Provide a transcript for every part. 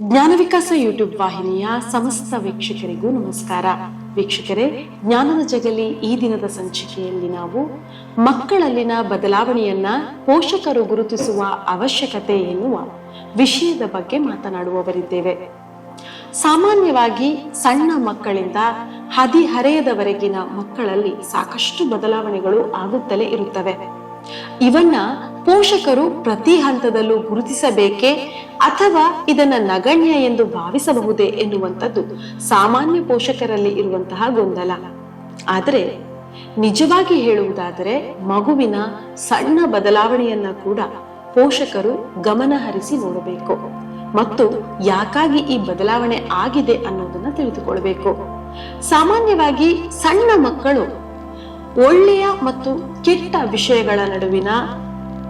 ವಿಕಾಸ ಯೂಟ್ಯೂಬ್ ವಾಹಿನಿಯ ಸಮಸ್ತ ವೀಕ್ಷಕರಿಗೂ ನಮಸ್ಕಾರ. ವೀಕ್ಷಕರೇ, ಜ್ಞಾನದ ಜಗಲಿ ಈ ದಿನದ ಸಂಚಿಕೆಯಲ್ಲಿ ನಾವು ಮಕ್ಕಳಲ್ಲಿನ ಬದಲಾವಣೆಯನ್ನ ಪೋಷಕರು ಗುರುತಿಸುವ ಅವಶ್ಯಕತೆ ಎನ್ನುವ ವಿಷಯದ ಬಗ್ಗೆ ಮಾತನಾಡುವವರಿದ್ದೇವೆ. ಸಾಮಾನ್ಯವಾಗಿ ಸಣ್ಣ ಮಕ್ಕಳಿಂದ ಹದಿಹರೆಯದವರೆಗಿನ ಮಕ್ಕಳಲ್ಲಿ ಸಾಕಷ್ಟು ಬದಲಾವಣೆಗಳು ಆಗುತ್ತಲೇ ಇರುತ್ತವೆ. ಇವನ್ನ ಪೋಷಕರು ಪ್ರತಿ ಹಂತದಲ್ಲೂ ಗುರುತಿಸಬೇಕೇ ಅಥವಾ ಇದನ್ನ ನಗಣ್ಯ ಎಂದು ಭಾವಿಸಬಹುದೇ ಎನ್ನುವಂಥದ್ದು ಸಾಮಾನ್ಯ ಪೋಷಕರಲ್ಲಿ ಇರುವಂತಹ ಗೊಂದಲ. ಆದರೆ ನಿಜವಾಗಿ ಹೇಳುವುದಾದರೆ ಮಗುವಿನ ಸಣ್ಣ ಬದಲಾವಣೆಯನ್ನ ಕೂಡ ಪೋಷಕರು ಗಮನ ಹರಿಸಿ ನೋಡಬೇಕು ಮತ್ತು ಯಾಕಾಗಿ ಈ ಬದಲಾವಣೆ ಆಗಿದೆ ಅನ್ನೋದನ್ನ ತಿಳಿದುಕೊಳ್ಬೇಕು. ಸಾಮಾನ್ಯವಾಗಿ ಸಣ್ಣ ಮಕ್ಕಳು ಒಳ್ಳೆಯ ಮತ್ತು ಕೆಟ್ಟ ವಿಷಯಗಳ ನಡುವಿನ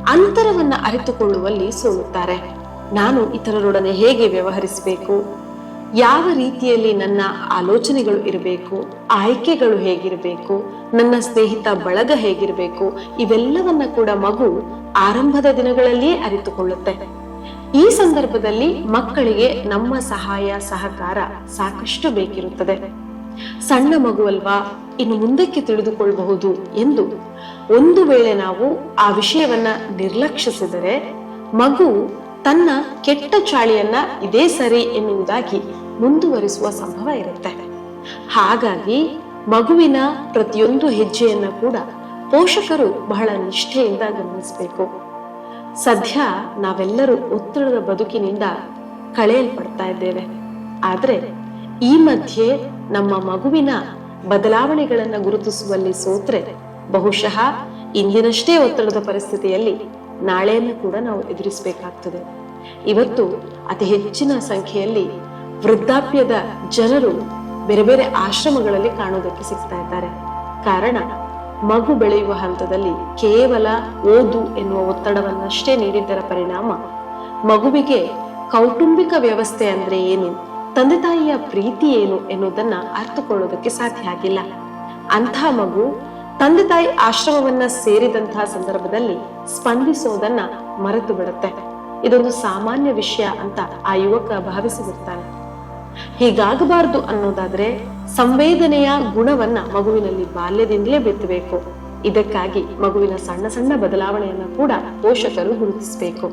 ಅಂತರವನ್ನು ಅರಿತುಕೊಳ್ಳುವಲ್ಲಿ ಸೋಲುತ್ತಾರೆ. ನಾನು ಇತರರೊಡನೆ ಹೇಗೆ ವ್ಯವಹರಿಸಬೇಕು? ಯಾವ ರೀತಿಯಲ್ಲಿ ನನ್ನ ಆಲೋಚನೆಗಳು ಇರಬೇಕು? ಆಯ್ಕೆಗಳು ಹೇಗಿರಬೇಕು? ನನ್ನ ಸ್ನೇಹಿತ ಬಳಗ ಹೇಗಿರಬೇಕು? ಇವೆಲ್ಲವನ್ನ ಕೂಡ ಮಗು ಆರಂಭದ ದಿನಗಳಲ್ಲಿಯೇ ಅರಿತುಕೊಳ್ಳುತ್ತೆ. ಈ ಸಂದರ್ಭದಲ್ಲಿ ಮಕ್ಕಳಿಗೆ ನಮ್ಮ ಸಹಾಯ ಸಹಕಾರ ಸಾಕಷ್ಟು ಬೇಕಿರುತ್ತದೆ. ಸಣ್ಣ ಮಗುವಲ್ವಾ ಇನ್ನು ಮುಂದಕ್ಕೆ ತಿಳಿದುಕೊಳ್ಳಬಹುದು ಎಂದು. ಒಂದು ವೇಳೆ ನಾವು ಆ ವಿಷಯವನ್ನ ನಿರ್ಲಕ್ಷಿಸಿದರೆ ಮಗು ತನ್ನ ಕೆಟ್ಟ ಚಾಳಿಯನ್ನ ಇದೇ ಸರಿ ಎನ್ನುವುದಾಗಿ ಮುಂದುವರಿಸುವ ಸಂಭವ ಇರುತ್ತೆ. ಹಾಗಾಗಿ ಮಗುವಿನ ಪ್ರತಿಯೊಂದು ಹೆಜ್ಜೆಯನ್ನ ಕೂಡ ಪೋಷಕರು ಬಹಳ ನಿಷ್ಠೆಯಿಂದ ಗಮನಿಸಬೇಕು. ಸದ್ಯ ನಾವೆಲ್ಲರೂ ಒತ್ತಡದ ಬದುಕಿನಿಂದ ಕಳೆಯಲ್ಪಡ್ತಾ ಇದ್ದೇವೆ. ಆದರೆ ಈ ಮಧ್ಯೆ ನಮ್ಮ ಮಗುವಿನ ಬದಲಾವಣೆಗಳನ್ನ ಗುರುತಿಸುವಲ್ಲಿ ಸೋತ್ರೆ ಬಹುಶಃ ಇಂದಿನಷ್ಟೇ ಒತ್ತಡದ ಪರಿಸ್ಥಿತಿಯಲ್ಲಿ ನಾಳೆಯನ್ನು ಕೂಡ ನಾವು ಎದುರಿಸಬೇಕಾಗ್ತದೆ. ಇವತ್ತು ಅತಿ ಹೆಚ್ಚಿನ ಸಂಖ್ಯೆಯಲ್ಲಿ ವೃದ್ಧಾಪ್ಯದ ಜನರು ಬೇರೆ ಬೇರೆ ಆಶ್ರಮಗಳಲ್ಲಿ ಕಾಣೋದಕ್ಕೆ ಸಿಗ್ತಾ ಇದ್ದಾರೆ. ಕಾರಣ ಮಗು ಬೆಳೆಯುವ ಹಂತದಲ್ಲಿ ಕೇವಲ ಓದು ಎನ್ನುವ ಒತ್ತಡವನ್ನಷ್ಟೇ ನೀಡಿದ್ದರ ಪರಿಣಾಮ ಮಗುವಿಗೆ ಕೌಟುಂಬಿಕ ವ್ಯವಸ್ಥೆ ಅಂದ್ರೆ ಏನು? ತಂದೆ ತಾಯಿಯ ಪ್ರೀತಿ ಏನು ಎನ್ನುವುದನ್ನ ಅರ್ಥಕೊಳ್ಳೋದಕ್ಕೆ ಸಾಧ್ಯ ಆಗಿಲ್ಲ. ಅಂಥ ಮಗು ತಂದೆ ತಾಯಿ ಆಶ್ರಮವನ್ನ ಸೇರಿದಂತಹ ಸಂದರ್ಭದಲ್ಲಿ ಸ್ಪಂದಿಸೋದನ್ನ ಮರೆತು ಬಿಡುತ್ತೆ. ಇದೊಂದು ಸಾಮಾನ್ಯ ವಿಷಯ ಅಂತ ಆ ಯುವಕ ಭಾವಿಸಿಬಿಡ್ತಾನೆ ಹೀಗಾಗಬಾರದು ಅನ್ನೋದಾದ್ರೆ ಸಂವೇದನೆಯ ಗುಣವನ್ನ ಮಗುವಿನಲ್ಲಿ ಬಾಲ್ಯದಿಂದಲೇ ಬಿತ್ತಬೇಕು. ಇದಕ್ಕಾಗಿ ಮಗುವಿನ ಸಣ್ಣ ಸಣ್ಣ ಬದಲಾವಣೆಯನ್ನ ಕೂಡ ಪೋಷಕರು ಗುರುತಿಸಬೇಕು.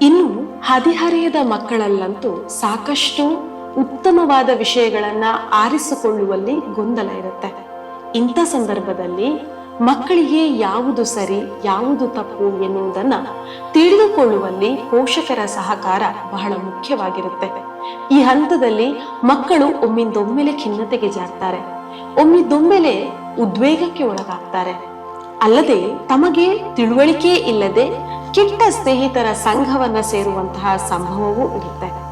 ಇನ್ನು ಹದಿಹರೆಯದ ಮಕ್ಕಳಲ್ಲಂತೂ ಸಾಕಷ್ಟು ಉತ್ತಮವಾದ ವಿಷಯಗಳನ್ನ ಆರಿಸಿಕೊಳ್ಳುವಲ್ಲಿ ಗೊಂದಲ ಇರುತ್ತೆ. ಇಂಥ ಸಂದರ್ಭದಲ್ಲಿ ಮಕ್ಕಳಿಗೆ ಯಾವುದು ಸರಿ, ಯಾವುದು ತಪ್ಪು ಎನ್ನುವುದನ್ನ ತಿಳಿದುಕೊಳ್ಳುವಲ್ಲಿ ಪೋಷಕರ ಸಹಕಾರ ಬಹಳ ಮುಖ್ಯವಾಗಿರುತ್ತೆ. ಈ ಹಂತದಲ್ಲಿ ಮಕ್ಕಳು ಒಮ್ಮಿಂದೊಮ್ಮೆಲೆ ಖಿನ್ನತೆಗೆ ಜಾರ್ತಾರೆ ಒಮ್ಮಿದೊಮ್ಮೆಲೆ ಉದ್ವೇಗಕ್ಕೆ ಒಳಗಾಗ್ತಾರೆ. ಅಲ್ಲದೆ ತಮಗೆ ತಿಳುವಳಿಕೆ ಇಲ್ಲದೆ ಕೆಟ್ಟ ಸ್ನೇಹಿತರ ಸಂಘವನ್ನ ಸೇರುವಂತಹ ಸಂಭವವೂ ಇರುತ್ತೆ.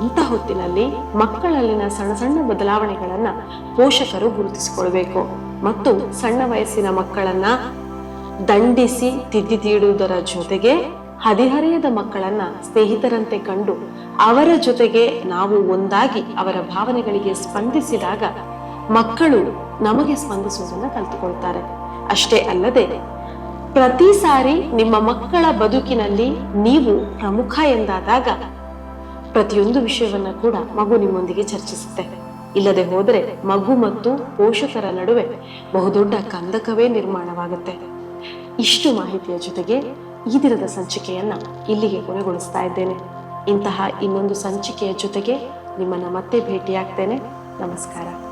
ಇಂಥ ಹೊತ್ತಿನಲ್ಲಿ ಮಕ್ಕಳಲ್ಲಿನ ಸಣ್ಣ ಸಣ್ಣ ಬದಲಾವಣೆಗಳನ್ನ ಪೋಷಕರು ಗುರುತಿಸಿಕೊಳ್ಬೇಕು. ಮತ್ತು ಸಣ್ಣ ವಯಸ್ಸಿನ ಮಕ್ಕಳನ್ನ ದಂಡಿಸಿ ತಿದ್ದಿ ತೀಡುವುದರ ಜೊತೆಗೆ ಹದಿಹರೆಯದ ಮಕ್ಕಳನ್ನ ಸ್ನೇಹಿತರಂತೆ ಕಂಡು ಅವರ ಜೊತೆಗೆ ನಾವು ಒಂದಾಗಿ ಅವರ ಭಾವನೆಗಳಿಗೆ ಸ್ಪಂದಿಸಿದಾಗ ಮಕ್ಕಳು ನಮಗೆ ಸ್ಪಂದಿಸುವುದನ್ನು ಕಲಿತುಕೊಳ್ತಾರೆ. ಅಷ್ಟೇ ಅಲ್ಲದೆ ಪ್ರತಿ ಸಾರಿ ನಿಮ್ಮ ಮಕ್ಕಳ ಬದುಕಿನಲ್ಲಿ ನೀವು ಪ್ರಮುಖ ಎಂದಾದಾಗ ಪ್ರತಿಯೊಂದು ವಿಷಯವನ್ನ ಕೂಡ ಮಗು ನಿಮ್ಮೊಂದಿಗೆ ಚರ್ಚಿಸುತ್ತೆ. ಇಲ್ಲದೆ ಹೋದರೆ ಮಗು ಮತ್ತು ಪೋಷಕರ ನಡುವೆ ಬಹುದೊಡ್ಡ ಕಂದಕವೇ ನಿರ್ಮಾಣವಾಗುತ್ತೆ. ಇಷ್ಟು ಮಾಹಿತಿಯ ಜೊತೆಗೆ ಈ ದಿನದ ಸಂಚಿಕೆಯನ್ನ ಇಲ್ಲಿಗೆ ಕೊನೆಗೊಳಿಸ್ತಾ ಇದ್ದೇನೆ. ಇಂತಹ ಇನ್ನೊಂದು ಸಂಚಿಕೆಯ ಜೊತೆಗೆ ನಿಮ್ಮನ್ನ ಮತ್ತೆ ಭೇಟಿಯಾಗ್ತೇನೆ. ನಮಸ್ಕಾರ.